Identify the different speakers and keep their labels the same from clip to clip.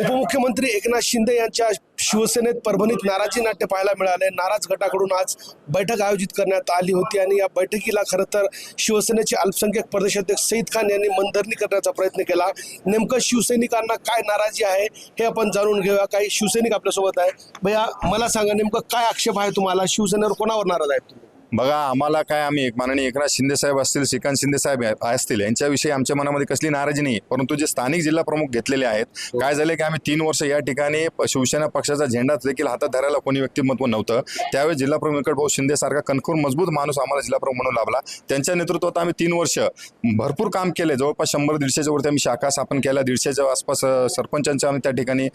Speaker 1: उपमुख्यमंत्री एकनाथ शिंदे यांच्या शिवसेनेत परभणीत नाराजी नाट्य पाहायला मिळाले. नाराज गटाकडून आज बैठक आयोजित करण्यात आली होती आणि या बैठकीला खरं तर शिवसेनेचे अल्पसंख्याक प्रदेशाध्यक्ष सईद खान यांनी मनधरणी करण्याचा प्रयत्न केला. नेमकं शिवसैनिकांना काय नाराजी आहे हे आपण जाणून घेऊया. काही शिवसैनिक आपल्यासोबत आहे भैया मला सांगा नेमकं काय आक्षेप आहे तुम्हाला? शिवसेनेवर कोणावर नाराज आहेत तुम्ही?
Speaker 2: बघा आम्हाला काय आम्ही माननीय एकनाथ शिंदे साहेब असतील श्रीकांत शिंदे साहेब असतील यांच्याविषयी आमच्या मनामध्ये कसली नाराजी नाही परंतु जे स्थानिक जिल्हा प्रमुख घेतलेले आहेत काय झाले की आम्ही तीन वर्ष या ठिकाणी शिवसेना पक्षाचा झेंडा देखील हातात धरायला कोणी व्यक्तिमत्व नव्हतं. त्यावेळेस जिल्हा प्रमुख भाऊ शिंदे सारखा कणखूर मजबूत माणूस आम्हाला जिल्हा प्रमुख म्हणून लाभला. त्यांच्या नेतृत्वात आम्ही तीन वर्ष भरपूर काम केले. जवळपास शंभर दीडशेच्या वरती आम्ही शाखा स्थापन केल्या. दीडशेच्या आसपास सरपंचांचा आम्ही त्या ठिकाणी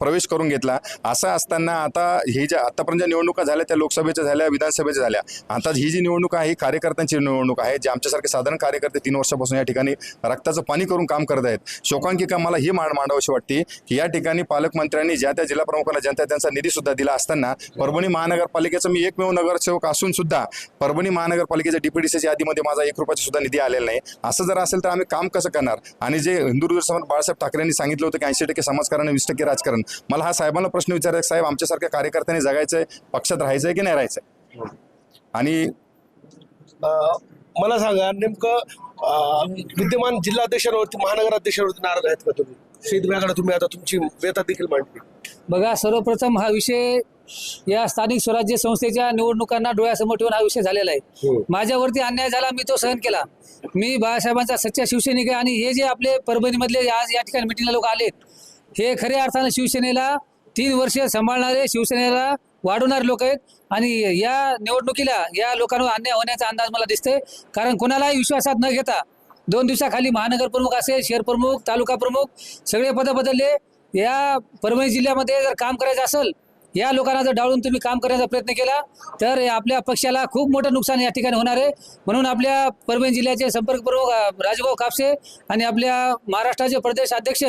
Speaker 2: प्रवेश करून घेतला. असं असताना आता ही ज्या आतापर्यंत ज्या निवडणुका झाल्या त्या लोकसभेच्या झाल्या विधानसभेच्या झाल्या. आता ही जी निवडणूक आहे ही कार्यकर्त्यांची निवडणूक आहे जे आमच्यासारखे साधारण कार्यकर्ते तीन वर्षापासून या ठिकाणी रक्ताचं पाणी करून काम करत आहेत. शोकांकिका मला ही मांड मांडावीशी वाटते की या ठिकाणी पालकमंत्र्यांनी ज्या त्या जिल्हा प्रमुखांना जनता त्यांचा निधी सुद्धा दिला असताना परभणी महानगरपालिकेचं मी एकमेव नगरसेवक असून सुद्धा परभणी महानगरपालिकेच्या डीपीडीसीच्या यादीमध्ये माझा एक रुपयाचा सुद्धा निधी आलेला नाही. असं जर असेल तर आम्ही काम कसं करणार? आणि जे हिंदू समाज बाळासाहेब ठाकरेंनी सांगितलं होतं की ऐंशी टक्के समाजकारण वीस टक्के राजकारण. मला हा साहेबांना प्रश्न विचारायचा साहेब आमच्यासारख्या कार्यकर्त्यांनी जगायचंय पक्षात राहायचंय की नाही राहायचं आणि
Speaker 1: मला सांगा नेमकं विद्यमान जिल्हाध्यक्षांवरती महानगराध्यक्षांवरती नाराज आहेत का तुम्ही? भैयाकडे तुम्ही आता तुमची व्यथा देखील मांडली.
Speaker 3: बघा सर्वप्रथम हा विषय या स्थानिक स्वराज्य संस्थेच्या निवडणुकांना डोळ्यासमोर ठेवून हा विषय झालेला आहे.
Speaker 1: हो.
Speaker 3: माझ्यावरती अन्याय झाला मी तो सहन केला. मी बाळासाहेबांचा सच्चा शिवसैनिक आहे आणि हे जे आपले परभणीमधले आज या ठिकाणी मिटिंगला लोक आलेत हे खऱ्या अर्थानं शिवसेनेला तीन वर्ष सांभाळणारे शिवसेनेला वाढवणारे लोक आहेत. आणि या निवडणुकीला या लोकांवर अन्याय होण्याचा अंदाज मला दिसतोय. कारण कोणालाही विश्वासात न घेता दोन दिवसाखाली महानगर प्रमुख असेल शहर प्रमुख तालुका प्रमुख सगळे पद बदलले. या परभणी जिल्ह्यामध्ये जर काम करायचं असेल या लोकांना जर डाळून तुम्ही काम करण्याचा प्रयत्न केला तर आपल्या पक्षाला खूप मोठं नुकसान या ठिकाणी होणार आहे. म्हणून आपल्या परभणी जिल्ह्याचे संपर्क प्रमुख राजभाऊ कापसे आणि आपल्या महाराष्ट्राचे प्रदेश अध्यक्ष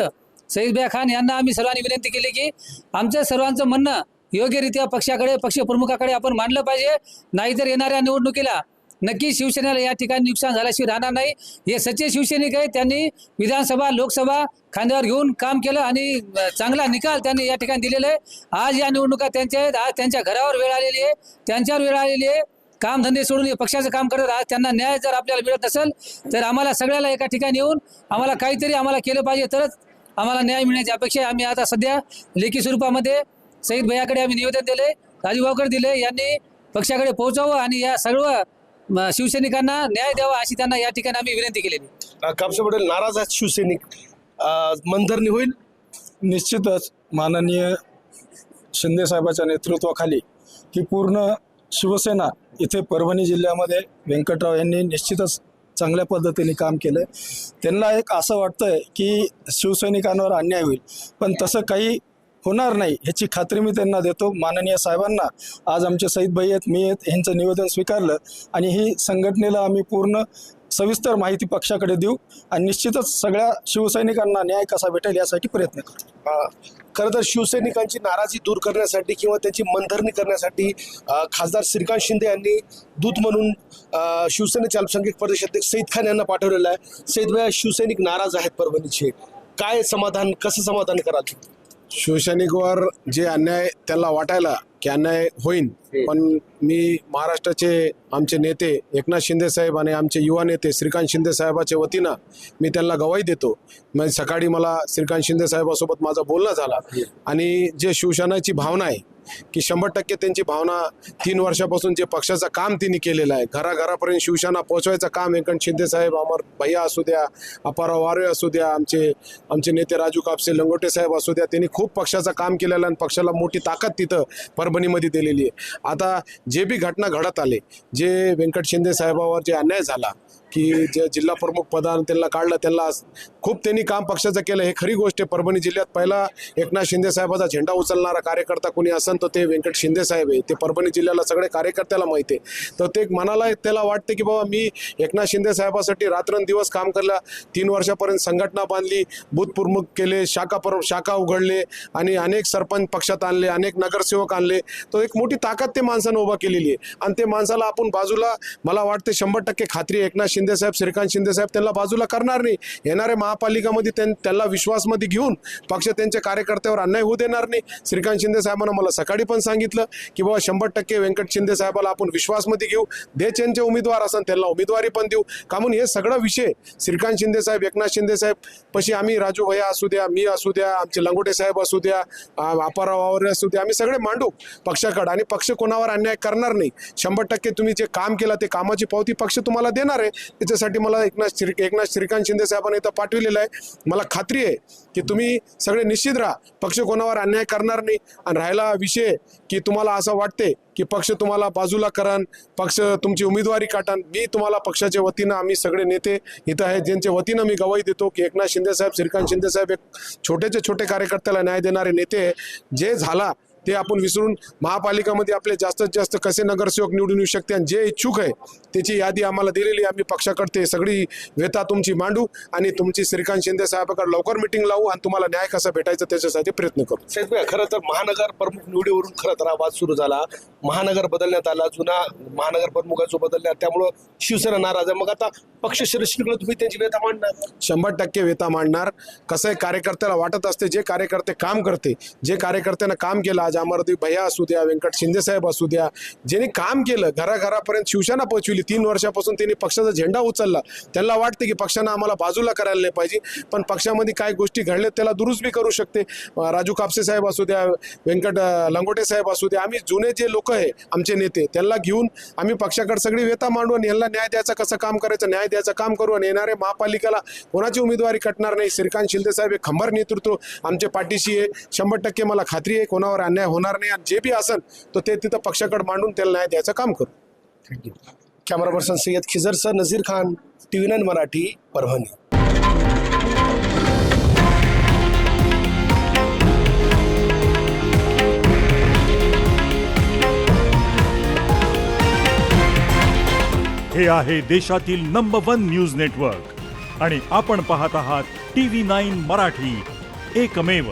Speaker 3: सईदभाई खान यांना आम्ही सर्वांनी विनंती केली की आमचं सर्वांचं म्हणणं योग्यरित्या पक्षाकडे पक्ष प्रमुखाकडे आपण मांडलं पाहिजे. नाहीतर येणाऱ्या निवडणुकीला नक्की शिवसेनेला या ठिकाणी नुकसान झाल्याशिवाय राहणार नाही. हे सच्चे शिवसैनिक आहे त्यांनी विधानसभा लोकसभा खांद्यावर घेऊन काम केलं आणि चांगला निकाल त्यांनी या ठिकाणी दिलेला आहे. आज या निवडणुका त्यांच्या आहेत आज त्यांच्या घरावर वेळ आलेली आहे. त्यांच्यावर वेळ आलेली आहे. कामधंदे सोडून पक्षाचं काम करत आज त्यांना न्याय जर आपल्याला मिळत नसेल तर आम्हाला सगळ्याला एका ठिकाणी येऊन आम्हाला काहीतरी आम्हाला केलं पाहिजे. तरच आम्हाला न्याय मिळण्याची अपेक्षा आहे. आम्ही आता सध्या लेखी स्वरूपामध्ये सईद भैयाकडे आम्ही निवेदन दिले राजूभाऊकडे दिले यांनी पक्षाकडे पोहोचावं आणि या सर्व शिवसैनिकांना न्याय द्यावा अशी त्यांना या ठिकाणी आम्ही विनंती केलेली.
Speaker 1: कापसे पटेल नाराज आहेत शिवसैनिक. मनधरणी होईल?
Speaker 4: निश्चितच माननीय शिंदे साहेबाच्या नेतृत्वाखाली ही पूर्ण शिवसेना इथे परभणी जिल्ह्यामध्ये व्यंकटराव यांनी निश्चितच चांगल्या पद्धतीने काम केलं त्यांना एक असं वाटतंय की शिवसैनिकांवर अन्याय होईल. पण तसं काही होणार नाही ह्याची खात्री मी त्यांना देतो. माननीय साहेबांना. आज आमचे सईद भाई आहेत मी आहेत ह्यांचं निवेदन स्वीकारलं आणि ही संघटनेला आम्ही पूर्ण सविस्तर माहिती पक्षाकडे देऊ आणि निश्चितच सगळ्या शिवसैनिकांना न्याय कसा भेटेल यासाठी प्रयत्न करू.
Speaker 1: खरं तर शिवसैनिकांची नाराजी दूर करण्यासाठी किंवा त्यांची मनधरणी करण्यासाठी खासदार श्रीकांत शिंदे यांनी दूत म्हणून शिवसेनेचे अल्पसंख्याक प्रदेशाध्यक्ष सईद खान यांना पाठवलेलं आहे. सईद भाई शिवसैनिक नाराज आहेत परभणीचे. काय समाधान कसं समाधान कराल?
Speaker 5: शिवसैनिकवर जे अन्याय त्याला वाटायला की अन्याय होईन पण मी महाराष्ट्राचे आमचे नेते एकनाथ शिंदे साहेब आणि आमचे युवा नेते श्रीकांत शिंदे साहेबाच्या वतीनं मी त्यांना गवाही देतो. म्हणजे सकाळी मला श्रीकांत शिंदे साहेबासोबत माझं बोलणं झाला. आणि जे शिवसेनाची भावना आहे की शंभर टक्के त्यांची भावना तीन वर्षापासून जे पक्षाचं काम त्यांनी केलेलं आहे. घराघरापर्यंत शिवसेना पोहोचवायचं काम एकनाथ शिंदे साहेब अमर भैया असू द्या अपाराव वारे असू द्या आमचे आमचे नेते राजू कापसे लंगोटे साहेब असू द्या त्यांनी खूप पक्षाचं काम केलेलं आणि पक्षाला मोठी ताकद तिथं परभणीमध्ये दिलेली आहे. आता जे बी घटना घडत आले जे व्यंकट शिंदे साहेबावर जे अन्याय झाला की जे जिल्हा प्रमुख पदान त्यांना काढलं त्यांना खूप त्यांनी काम पक्षाचं केलं. हे खरी गोष्ट आहे. परभणी जिल्ह्यात पहिला एकनाथ शिंदे साहेबाचा झेंडा उचलणारा कार्यकर्ता कोणी असेल तर ते व्यंकट शिंदे साहेब आहे. ते परभणी जिल्ह्याला सगळे कार्यकर्त्याला माहिती आहे. तर ते मनाला त्याला वाटते की बाबा मी एकनाथ शिंदे साहेबासाठी रात्रंदिवस काम केलं तीन वर्षापर्यंत संघटना बांधली बूथ प्रमुख केले शाखा पर शाखा उघडले आणि अनेक सरपंच पक्षात आणले अनेक नगरसेवक आणले. तर एक मोठी ताकद ते माणसानं उभा केलेली आहे. आणि ते माणसाला आपण बाजूला मला वाटते शंभर टक्के खात्री एकनाथ शिंदेसाहेब श्रीकांत शिंदेसाहेब त्यांना बाजूला करणार नाही. येणाऱ्या महापालिकामध्ये त्यां- त्यांना विश्वासमध्ये घेऊन पक्ष त्यांच्या कार्यकर्त्यावर अन्याय होऊ देणार नाही. श्रीकांत शिंदे साहेबांना मला सकाळी पण सांगितलं की बाबा शंभर टक्के व्यंकट शिंदे साहेबाला आपण विश्वासमध्ये घेऊ. दे त्यांचे उमेदवार असन त्यांना उमेदवारी पण देऊ. का म्हणून हे सगळं विषय श्रीकांत शिंदे साहेब एकनाथ शिंदे साहेब पशी आम्ही राजू भैया असू द्या मी असू द्या आमचे लंगोटे साहेब असू द्या आ- अपाराव असू द्या आम्ही सगळे मांडू पक्षाकडे. आणि पक्ष कोणावर अन्याय करणार नाही. शंभर टक्के तुम्ही जे काम केलं ते कामाची पावती पक्ष तुम्हाला देणार आहे. त्याच्यासाठी मला एकनाथ श्री एकनाथ श्रीकांत शिंदे साहेबांनी इथं पाठविलेलं आहे. मला खात्री आहे की तुम्ही सगळे निश्चित राहा. पक्ष कोणावर अन्याय करणार नाही. आणि राहिला विषय की तुम्हाला असं वाटते की पक्ष तुम्हाला बाजूला करण पक्ष तुमची उमेदवारी काटन. मी तुम्हाला पक्षाच्या वतीनं आम्ही सगळे नेते इथं आहेत ज्यांच्या वतीनं मी गवाही देतो की एकनाथ शिंदे साहेब श्रीकांत शिंदे साहेब एक छोटेचे छोटे कार्यकर्त्याला न्याय देणारे नेते जे झाला ते आपण विसरून महापालिकामध्ये आपले जास्तीत जास्त कसे नगरसेवक निवडून येऊ शकते आणि जे इच्छुक आहे त्याची यादी आम्हाला दिलेली आहे. आम्ही पक्षाकडे ते सगळी व्यथा तुमची मांडू आणि तुमची श्रीकांत शिंदे साहेबाकडे लवकर मिटिंग लावू आणि तुम्हाला न्याय कसा भेटायचा त्याच्यासाठी प्रयत्न करू.
Speaker 1: साहेब खरं तर महानगर प्रमुख निवडीवरून खरं तर वाद सुरू झाला. महानगर बदलण्यात आला जुना महानगर प्रमुखाचं बदलण्यात त्यामुळं शिवसेना नाराज आहे. मग आता पक्ष श्रेष्ठीकडे तुम्ही त्यांची व्यथा मांडणार?
Speaker 5: शंभर टक्के वेता मांडणार. कसं आहे कार्यकर्त्याला वाटत असते जे कार्यकर्ते काम करते जे कार्यकर्त्यानं काम केलं आज अमरदीप भैया असू द्या व्यंकट शिंदे साहेब असू द्या ज्यांनी काम केलं घराघरापर्यंत शिवसेना पोहोचविली तीन वर्षापासून त्यांनी पक्षाचा झेंडा उचलला. त्यांना वाटते की पक्षानं आम्हाला बाजूला करायला नाही पाहिजे पण पक्षामध्ये काय गोष्टी घडल्यात त्याला दुरुस्त बी करू शकते. राजू कापसे साहेब असू द्या व्यंकट लंगोटे साहेब असू द्या आम्ही जुने जे लोक आहे आमचे नेते त्यांना घेऊन आम्ही पक्षाकडे सगळी व्यथा मांडू आणि यांना न्याय द्यायचं कसं काम करायचं न्याय द्यायचं काम करू आणि येणाऱ्या महापालिकेला कोणाची उमेदवारी कटणार नाही. श्रीकांत शिंदे साहेब हे खंबर नेतृत्व आमच्या पाठीशी आहे. शंभर टक्के मला खात्री आहे कोणावर अन्याय होणार नाही आणि जे बी असेल तर ते तिथं पक्षाकडे मांडून त्याला न्याय द्यायचं काम करू.
Speaker 1: Camera person Sayyad Khijar sir Nazir Khan T V nine Marathi Parbhani
Speaker 6: हे आहे देशातील नंबर वन न्यूज नेटवर्क आणि आपण पाहत आहात टी व्ही नाईन मराठी एकमेव.